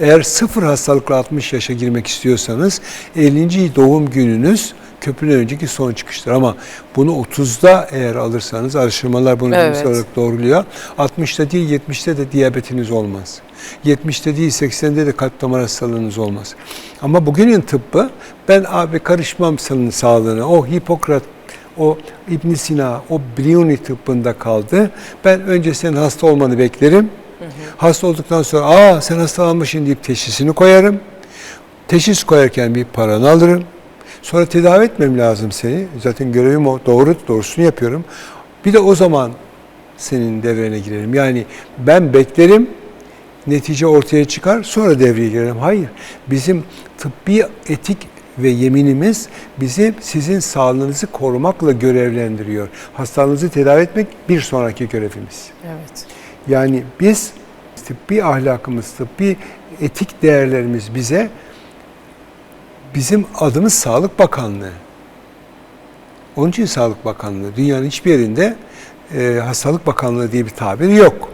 Eğer sıfır hastalıkla 60 yaşa girmek istiyorsanız 50. doğum gününüz köprüden önceki son çıkıştır. Ama bunu 30'da eğer alırsanız araştırmalar bunu Evet. olarak doğruluyor. 60'ta değil 70'te de diyabetiniz olmaz. 70'te değil 80'de de kalp damar hastalığınız olmaz. Ama bugünün tıbbı ben abi karışmam senin sağlığına. O Hipokrat o İbn Sina, o Brioni tıbbında kaldı. Ben önce senin hasta olmanı beklerim. Hasta olduktan sonra aa sen hastalanmışsın deyip teşhisini koyarım. Teşhis koyarken bir paranı alırım. Sonra tedavi etmem lazım seni. Zaten görevim o. Doğru, doğrusunu yapıyorum. Bir de o zaman senin devrene girerim. Yani ben beklerim, netice ortaya çıkar, sonra devreye girerim. Hayır, bizim tıbbi etik ve yeminimiz bizi sizin sağlığınızı korumakla görevlendiriyor. Hastalığınızı tedavi etmek bir sonraki görevimiz. Evet. Yani biz tıbbi ahlakımız, tıbbi etik değerlerimiz bize bizim adımız Sağlık Bakanlığı. Onun için Sağlık Bakanlığı. Dünyanın hiçbir yerinde e, Hastalık Bakanlığı diye bir tabir yok.